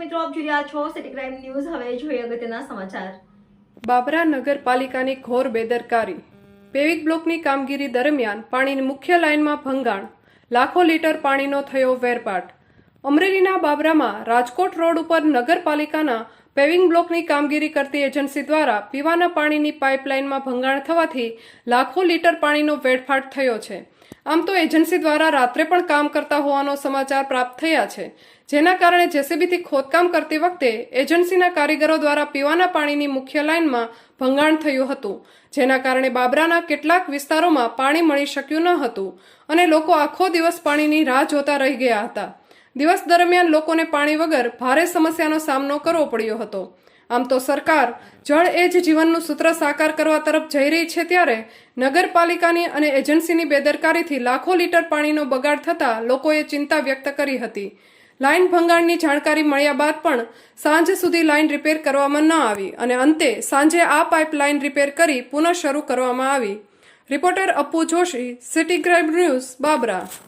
મિત્રો, આપ જોઈ રહ્યા છો સિટી ક્રાઇમ ન્યૂઝ હવે જોઈએ અગત્યના સમાચાર. બાબરા નગરપાલિકાની ઘોર બેદરકારી. પેવિક બ્લોકની કામગીરી દરમિયાન પાણીની મુખ્ય લાઇનમાં ભંગાણ. લાખો લીટર પાણીનો થયો વેરપાટ. અમરેલીના બાબરામાં રાજકોટ રોડ ઉપર નગરપાલિકાના પેવિંગ બ્લોકની કામગીરી કરતી એજન્સી દ્વારા પીવાના પાણીની પાઇપલાઇનમાં ભંગાણ થવાથી લાખો લીટર પાણીનો વેડફાટ થયો છે. આમ તો એજન્સી દ્વારા રાત્રે પણ કામ કરતા હોવાનો સમાચાર પ્રાપ્ત થયા છે. જેના કારણે જેસીબીથી ખોદકામ કરતી વખતે એજન્સીના કારીગરો દ્વારા પીવાના પાણીની મુખ્ય લાઇનમાં ભંગાણ થયું હતું. જેના કારણે બાબરાના કેટલાક વિસ્તારોમાં પાણી મળી શક્યું ન હતું અને લોકો આખો દિવસ પાણીની રાહ જોતા રહી ગયા હતા. દિવસ દરમિયાન લોકોને પાણી વગર ભારે સમસ્યાનો સામનો કરવો પડ્યો હતો. આમ તો સરકાર જળ એ જ જીવનનું સૂત્ર સાકાર કરવા તરફ જઈ રહી છે ત્યારે નગરપાલિકાની અને એજન્સીની બેદરકારીથી લાખો લીટર પાણીનો બગાડ થતાં લોકોએ ચિંતા વ્યક્ત કરી હતી. લાઇન ભંગાણની જાણકારી મળ્યા બાદ પણ સાંજ સુધી લાઇન રિપેર કરવામાં ન આવી અને અંતે સાંજે આ પાઇપ લાઇન રિપેર કરી પુનઃ શરૂ કરવામાં આવી. Reporter Appu Joshi, city crime news, Babra.